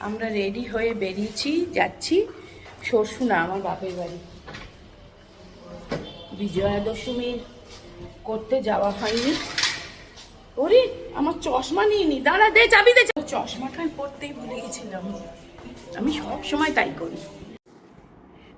আমরা রেডি হয়ে বেরিয়েছি, যাচ্ছি। শ্বশুনা আমার বাপের বাড়ি। বিজয়া দশমীর করতে যাওয়া হয়নি। ওরে, আমার চশমা নিয়ে নি দাঁড়া, দে, চাবি দে চশমাটা পড়তেই ভুলে গেছিলাম। আমি সব সময় তাই করি।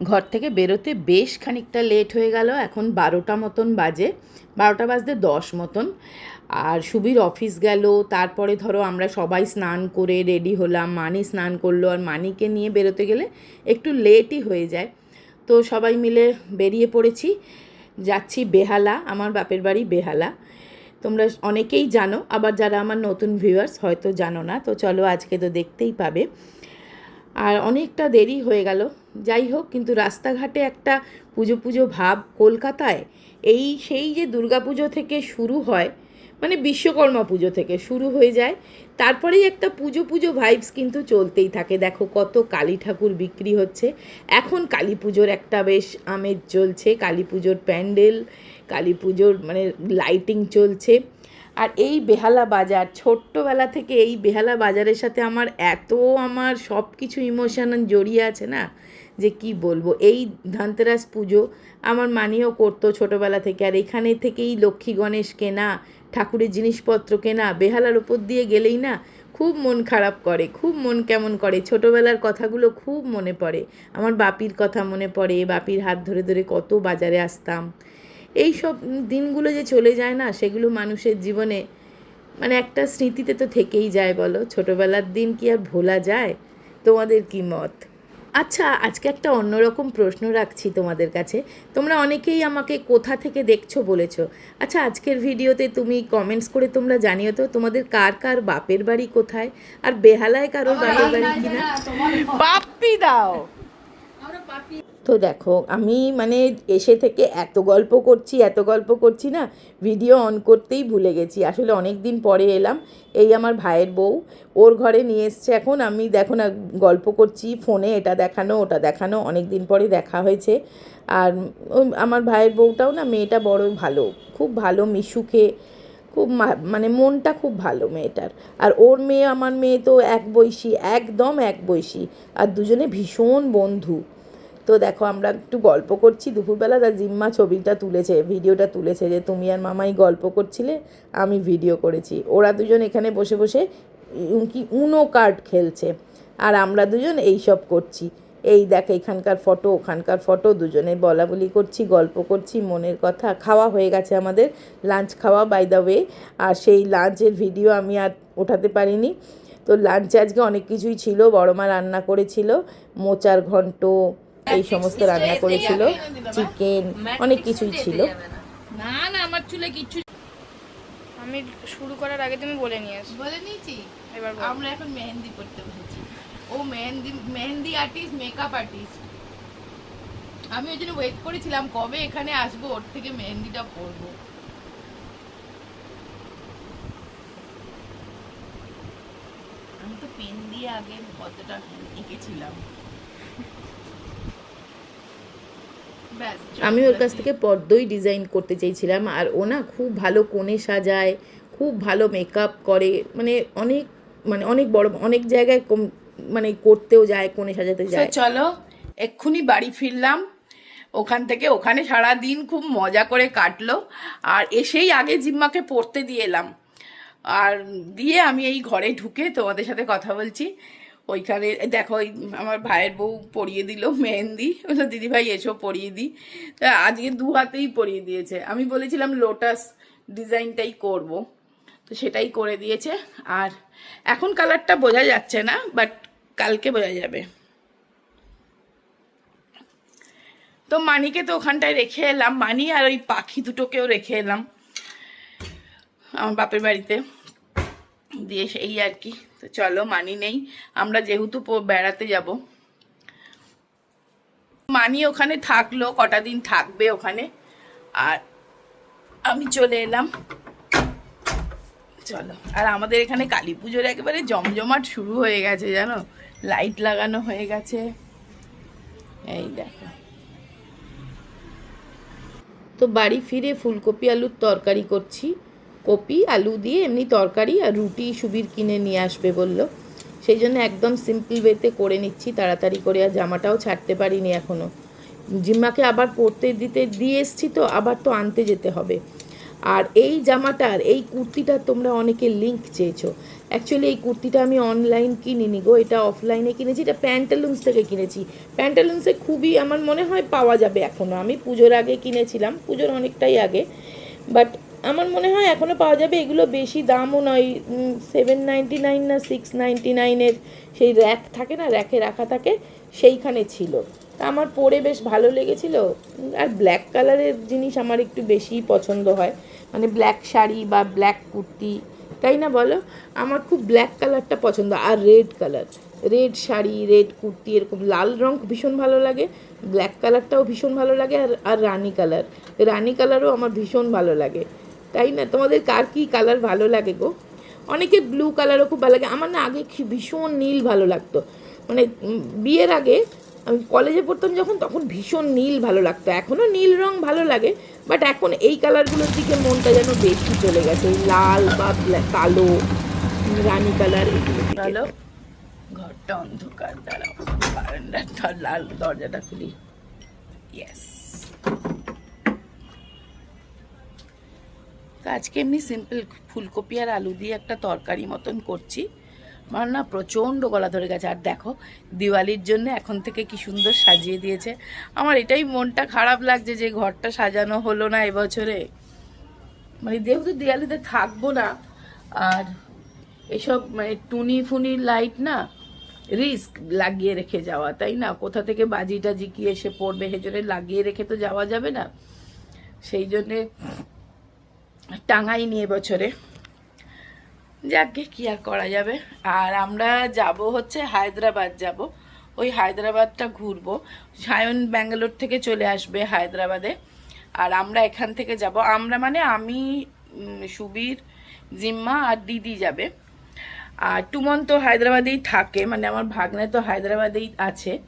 ঘর থেকে বেরোতে বেশ খানিকটা লেট হয়ে গেল। এখন বারোটা মতন বাজে। বারোটা বাজতে দশ মতন। আর সুবীর অফিস গেল। তারপরে ধরো আমরা সবাই স্নান করে রেডি হলাম। মানি স্নান করল। আর মানিকে নিয়ে বেরোতে গেলে একটু লেটই হয়ে যায়। তো সবাই মিলে বেরিয়ে পড়েছি। যাচ্ছি বেহালা। আমার বাপের বাড়ি বেহালা। তোমরা অনেকেই জানো। আবার যারা আমার নতুন ভিউয়ার্স হয়তো জানো না। তো চলো আজকে তো দেখতেই পাবে। আর অনেকটা দেরি হয়ে গেল। যাই হোক, কিন্তু রাস্তাঘাটে একটা পুজো পুজো ভাব কলকাতায়, এই সেই যে দুর্গাপুজো থেকে শুরু হয় মানে বিশ্বকর্মা পুজো থেকে শুরু হয়ে যায়, তারপরেই একটা পুজো পুজো ভাইবস কিন্তু চলতেই থাকে। দেখো কত কালী ঠাকুর বিক্রি হচ্ছে। এখন কালী পুজোর একটা বেশ আমেজ চলছে, কালী পুজোর প্যান্ডেল, কালী পুজোর মানে লাইটিং চলছে। আর এই বেহালা বাজার, ছোট্টবেলা থেকে এই বেহালা বাজারের সাথে আমার এত আমার সব কিছু ইমোশন জড়িয়ে আছে না? যে কি বলব? এই ধনতেরাস পুজো আমার মানিও করতো ছোটোবেলা থেকে। আর এখানে থেকেই লক্ষ্মী গণেশ কেনা, ঠাকুরের জিনিসপত্র কেনা, বেহালার ওপর দিয়ে গেলেই না খুব মন খারাপ করে, খুব মন কেমন করে। ছোটোবেলার কথাগুলো খুব মনে পড়ে। আমার বাপির কথা মনে পড়ে, বাপির হাত ধরে ধরে কত বাজারে আসতাম। এই সব দিনগুলো যে চলে যায় না সেগুলো মানুষের জীবনে মানে একটা স্মৃতিতে তো থেকেই যায় বলো। ছোটোবেলার দিন কি আর ভোলা যায়? তোমাদের কি মত? আচ্ছা আজকে একটা অন্যরকম প্রশ্ন রাখছি তোমাদের কাছে। তোমরা অনেকেই আমাকে কোথা থেকে দেখছ বলেছ। আচ্ছা আজকের ভিডিওতে তুমি কমেন্টস করে তোমরা জানিও তো তোমাদের কার কার বাপের বাড়ি কোথায়? আর বেহালায় কারোর বাপের বাড়ি কিনা? বাপ্পি দাও! তো দেখো, আমি মানে এসে থেকে এত গল্প করছি, এত গল্প করছি না ভিডিও অন করতেই ভুলে গেছি। আসলে অনেক দিন পরে এলাম, এই আমার ভাইয়ের বউ, ওর ঘরে নিয়ে এসছে এখন। আমি দেখো না, গল্প করছি ফোনে এটা দেখানো, ওটা দেখানো অনেক দিন পরে দেখা হয়েছে। আর আমার ভাইয়ের বউটাও না, মেয়েটা বড় ভালো, খুব ভালো মিশুকে, খুব মানে মনটা খুব ভালো মেয়েটার। আর ওর মেয়ে, আমার মেয়ে তো এক বয়সী একদম এক বয়সী আর দুজনে ভীষণ বন্ধু। তো দেখো, আমরা একটু গল্প করছি। দুপুরবেলা তার জিম্মা ছবিটা তুলেছে, ভিডিওটা তুলেছে যে তুমি আর মামাই গল্প করছিলে, আমি ভিডিও করেছি। ওরা দুজন এখানে বসে বসে কি উনো কার্ড খেলছে। আর আমরা দুজন এই সব করছি। এই দেখ, এখানকার ফটো, ওখানকার ফটো, দুজনে বলা বলি করছি, গল্প করছি, মনের কথা। খাওয়া হয়ে গেছে আমাদের। লাঞ্চ খাওয়া বাই দ্য ওয়ে আর সেই লাঞ্চের ভিডিও আমি আর ওঠাতে পারিনি। তো লাঞ্চে আজকে অনেক কিছুই ছিল। বড় মা রান্না করেছিল। মোচার ঘন্ট এই সমস্ত রান্না করেছিল চিকেন অনেক কিছুই ছিল। না না আমার চুলে কিচ্ছু আমি শুরু করার আগে তুমি বলে নিয়ে এসো বলে নিয়েছি? এবার আমরা এখন মেহেন্দি করতে বসেছি। ও mehendi mehendi artist makeup artist আমি ওই জন্য ওয়েট করেছিলাম কবে এখানে আসব ওর থেকে মেহেন্দিটা করব আমি তো পেন দিয়ে আগে কতটা এঁকেছিলাম। আমি ওর কাছ থেকে পদ্মই ডিজাইন করতে চাইছিলাম আর ও না খুব ভালো কোণে সাজায় খুব ভালো মেকআপ করে মানে অনেক মানে অনেক বড় অনেক জায়গায় মানে করতেও যায় কোণে সাজাতে যায়। চলো এক্ষুনি বাড়ি ফিরলাম। ওখান থেকে ওখানে সারা দিন খুব মজা করে কাটলো। আর এসেই আগে জিম্মাকে পড়তে দিয়ে এলাম। আর দিয়ে আমি এই ঘরে ঢুকে তোমাদের সাথে কথা বলছি। ওইখানে, দেখো ওই আমার ভাইয়ের বউ পরিয়ে দিল মেহেন্দি। বলল, দিদি ভাই, এসো পরিয়ে দিই। তা আজকে দু হাতেই পরিয়ে দিয়েছে। আমি বলেছিলাম লোটাস ডিজাইনটাই করব। তো সেটাই করে দিয়েছে। আর এখন কালারটা বোঝা যাচ্ছে না বাট কালকে বোঝা যাবে। তো মানিকে তো ওখানটায় রেখে এলাম। মানি আর ওই পাখি দুটোকেও রেখে এলাম। আমার বাপের বাড়িতে। দিয়ে সেই আর কি। তো চলো, মানি নেই। আমরা যেহেতু বেড়াতে যাব। মানি ওখানে থাকল, কটা দিন থাকবে ওখানে। আর আমি চলে এলাম। চলো, আর আমাদের এখানে কালী পুজোর একেবারে জমজমাট শুরু হয়ে গেছে, জানো? লাইট লাগানো হয়ে গেছে। এই দেখো। তো বাড়ি ফিরে ফুলকপি, আলুর তরকারি করছি। কপি, আলু দিয়ে এমনি তরকারি আর রুটি সুবির কিনে নিয়ে আসবে বলল। সেই জন্য একদম সিম্পল ওয়েতে করে নিচ্ছি, তাড়াতাড়ি করে আর জামাটাও ছাড়তে পারিনি এখনও জিম্মাকে আবার পরতে দিতে, দিয়ে এসছি তো, আবার তো আনতে যেতে হবে। আর এই জামাটার, এই কুর্তিটা তোমরা অনেকে লিঙ্ক চেয়েছো। অ্যাকচুয়ালি এই কুর্তিটা আমি অনলাইন কিনিনি গো, এটা অফলাইনে কিনেছি, এটা প্যান্টালুন্স থেকে কিনেছি। প্যান্টালুন্সে খুবই আমার মনে হয় পাওয়া যাবে এখনও আমি পুজোর আগে কিনেছিলাম, পুজোর অনেকটাই আগে। বাট আমার মনে হয় এখনও পাওয়া যাবে। এগুলো বেশি দামও নয়। সেভেন নাইনটি নাইন না সিক্স নাইনটি নাইনের সেই র্যাক থাকে না র্যাকে রাখা থাকে, সেইখানে ছিল। তা আমার পরে বেশ ভালো লেগেছিল। আর ব্ল্যাক কালারের জিনিস আমার একটু বেশিই পছন্দ হয়। মানে ব্ল্যাক শাড়ি বা ব্ল্যাক কুর্তি, তাই না বলো? আমার খুব ব্ল্যাক কালারটা পছন্দ। আর red colour red sari red kurti এরকম লাল রং ভীষণ ভালো লাগে। ব্ল্যাক কালারটাও ভীষণ ভালো লাগে আর আর রানি কালার রানি কালারও আমার ভীষণ ভালো লাগে। তাই না? তোমাদের কার কী কালার ভালো লাগে গো? অনেকে ব্লু কালারও খুব ভালো লাগে। আমার না আগে ভীষণ নীল ভালো লাগতো। মানে বিয়ের আগে আমি কলেজে পড়তাম যখন, তখন ভীষণ নীল ভালো লাগতো। এখনও নীল রং ভালো লাগে বাট এখন এই কালারগুলোর দিকে মনটা যেন বেশি চলে গেছে। লাল বা কালো, রানী কালার এগুলো ভালো ঘরটা অন্ধকার, দাঁড়াও লাল দরজাটা খুলি। ইয়েস আজকে এমনি সিম্পল ফুলকপি আর আলু দিয়ে একটা তরকারি মতন করছি। আমার না প্রচণ্ড গলা ধরে গেছে। আর দেখো, দিওয়ালির জন্য এখন থেকে কি সুন্দর সাজিয়ে দিয়েছে। আমার এটাই মনটা খারাপ লাগছে যে ঘরটা সাজানো হলো না এবছরে। মানে যেহেতু দিওয়ালিতে থাকব না, আর এসব মানে টুনি ফুনি লাইট না রিস্ক লাগিয়ে রেখে যাওয়া, তাই না? কোথা থেকে বাজি টাজি এসে পড়বে সেজন্য লাগিয়ে রেখে তো যাওয়া যাবে না। সেই জন্যে টাঙাই নিয়ে বছরে। যাকে কি আর করা যাবে? আর আমরা যাব হচ্ছে হায়দ্রাবাদ যাব। ওই হায়দ্রাবাদটা ঘুরবো। সায়ন ব্যাঙ্গালোর থেকে চলে আসবে হায়দ্রাবাদে। আর আমরা এখান থেকে যাব। আমরা মানে আমি সুবীর, জিম্মা আর দিদি যাবে। আর টুমন তো হায়দ্রাবাদেই থাকে মানে আমার ভাগ্নে তো হায়দ্রাবাদেই আছে।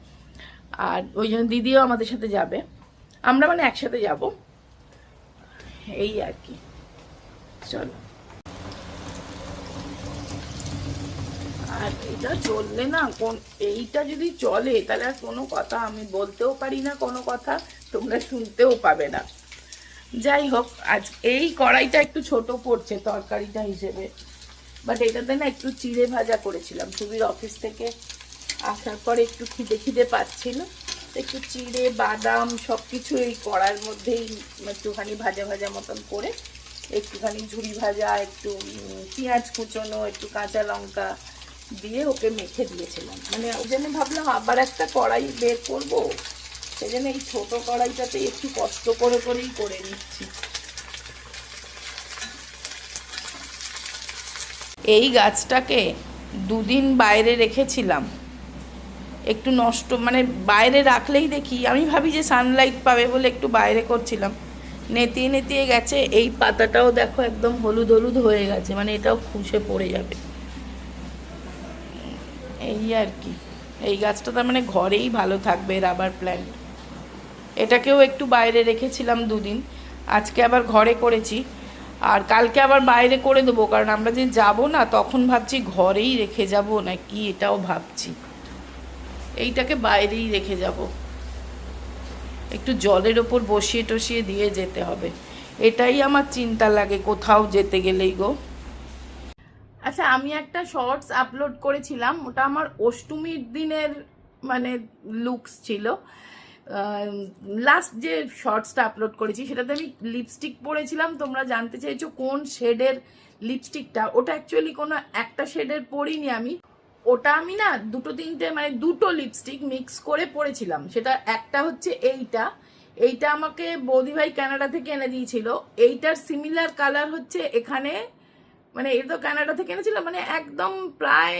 আর ওই জন্য দিদিও আমাদের সাথে যাবে। আমরা মানে একসাথে যাব। এই আর কি। চলো আর এটা চললে না, কোন, এইটা যদি চলে, তাহলে আর কোনো কথা আমি বলতেও পারি না, কোনো কথা তোমরা শুনতেও পাবে না। যাই হোক, আজ এই কড়াইটা একটু ছোট পড়ছে তরকারিটা হিসেবে। বাট এটাতে না একটু চিড়ে ভাজা করেছিলাম। সুবির অফিস থেকে আসার পরে একটু খিদে খিদে পাচ্ছিল। একটু চিড়ে, বাদাম সব কিছু এই কড়ার মধ্যেই একটুখানি ভাজা ভাজা মতন করে একটুখানি ঝুড়ি ভাজা, একটু পেঁয়াজ কুচোনো, একটু কাঁচা লঙ্কা দিয়ে ওকে মেখে দিয়েছিলাম। মানে ওই জন্য ভাবলাম আবার একটা কড়াই বের করব। সেই জন্য এই ছোটো কড়াইটাতে একটু কষ্ট করে করেই করে নিচ্ছি। এই গাছটাকে দুদিন বাইরে রেখেছিলাম। একটু নষ্ট মানে বাইরে রাখলেই দেখি, আমি ভাবি যে সানলাইট পাবে বলে একটু বাইরে করছিলাম। নেতিয়ে নেতিয়ে গেছে, এই পাতাটাও দেখো একদম হলুদ হলুদ হয়ে গেছে মানে এটাও খুশে পড়ে যাবে। এই আর কি, এই গাছটা তার মানে ঘরেই ভালো থাকবে রাবার প্ল্যান্ট। এটাকেও একটু বাইরে রেখেছিলাম দুদিন, আজকে আবার ঘরে করেছি, আর কালকে আবার বাইরে করে দেবো, কারণ আমরা যে যাব না, তখন ভাবছি ঘরেই রেখে যাব না কি এটাও ভাবছি। এইটাকে বাইরেই রেখে যাব। একটু জলের ওপর বসিয়ে টসিয়ে দিয়ে যেতে হবে। এটাই আমার চিন্তা লাগে কোথাও যেতে গেলেই গো। আচ্ছা আমি একটা শর্টস আপলোড করেছিলাম, ওটা আমার অষ্টমীর দিনের মানে লুকস ছিল। লাস্ট যে শর্টসটা আপলোড করেছি, সেটাতে আমি লিপস্টিক পরেছিলাম। তোমরা জানতে চাইছো কোন শেডের লিপস্টিকটা ওটা অ্যাকচুয়ালি কোনো একটা শেডের পরিনি আমি। ওটা আমি না দুটো তিনটে মানে দুটো লিপস্টিক মিক্স করে পরেছিলাম। সেটা একটা হচ্ছে এইটা। এইটা আমাকে বৌদিভাই কানাডা থেকে এনে দিয়েছিল। এইটার সিমিলার কালার হচ্ছে এখানে মানে এটা তো কানাডা থেকে এনেছিলাম মানে একদম প্রায়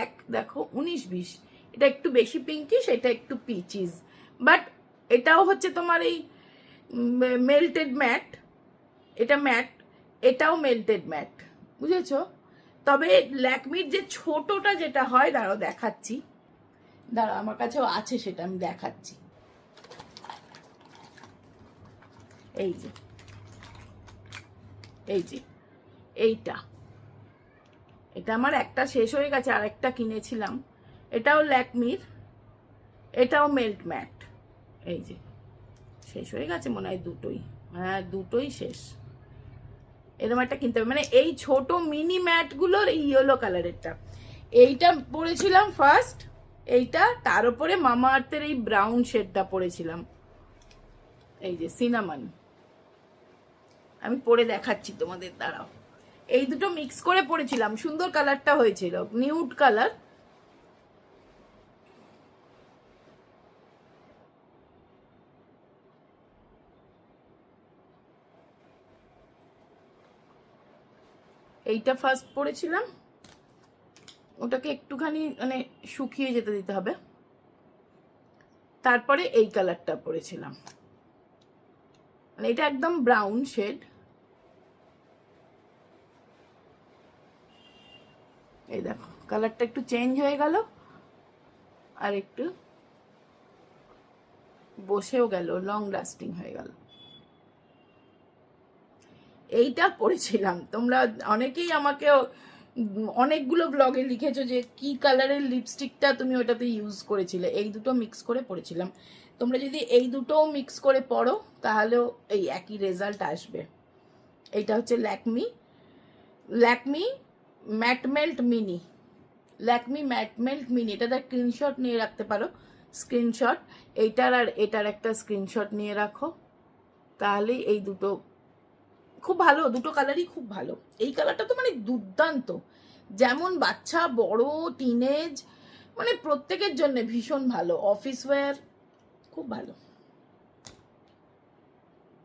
এক, দেখো, উনিশ, বিশ। এটা একটু বেশি পিঙ্কিশ এটা একটু পিচিস বাট এটাও হচ্ছে তোমার এই মেল্টেড ম্যাট এটা ম্যাট এটাও মেল্টেড ম্যাট বুঝেছ? তবে ল্যাকমির যে ছোটটা যেটা হয়, দাঁড়াও দেখাচ্ছি। দাঁড়াও, আমার কাছেও আছে সেটা, আমি দেখাচ্ছি। এই যে। এই যে। এইটা। এটা আমার একটা শেষ হয়ে গেছে, আর একটা কিনেছিলাম। এটাও ল্যাকমির, এটাও মেল্ট ম্যাট। এই যে। শেষ হয়ে গেছে মনে হয় দুটোই। হ্যাঁ দুটোই শেষ। এরকম একটা কিনতে হবে। মানে এই ছোট মিনি ম্যাটগুলোর এই ইয়েলো কালারেরটা এইটা পরেছিলাম ফার্স্ট এইটা তার উপরে মামা আর্থের এই ব্রাউন শেডটা পরেছিলাম। এই যে সিনামান আমি পরে দেখাচ্ছি তোমাদের দ্বারাও এই দুটো মিক্স করে পরেছিলাম। সুন্দর কালারটা হয়েছিল নিউড কালার এইটা ফার্স্ট পরেছিলাম ওটাকে একটুখানি মানে শুকিয়ে যেতে দিতে হবে। তারপরে এই কালারটা পরেছিলাম মানে এটা একদম ব্রাউন শেড এই দেখো কালারটা একটু চেঞ্জ হয়ে গেল আর একটু বসেও গেল লং লাস্টিং হয়ে গেল। এইটা পড়েছিলাম। তোমরা অনেকেই আমাকে অনেকগুলো ব্লগে লিখেছো যে কি কালারের লিপস্টিকটা তুমি ওটাতে ইউজ করেছিলে। এই দুটো মিক্স করে পড়েছিলাম। তোমরা যদি এই দুটোও মিক্স করে পড়ো, তাহলেও এই একই রেজাল্ট আসবে। এইটা হচ্ছে Lakme Lakme matte melt mini Lakme matte melt mini এটাতে স্ক্রিনশট নিয়ে রাখতে পারো। স্ক্রিনশট এইটার আর এটার একটা স্ক্রিনশট নিয়ে রাখো। তাহলেই এই দুটো খুব ভালো, দুটো কালারই খুব ভালো। এই কালারটা তো মানে দুর্দান্ত। যেমন বাচ্চা, বড় টিনেজ মানে প্রত্যেকের জন্য ভীষণ ভালো। অফিস ওয়্যার খুব ভালো।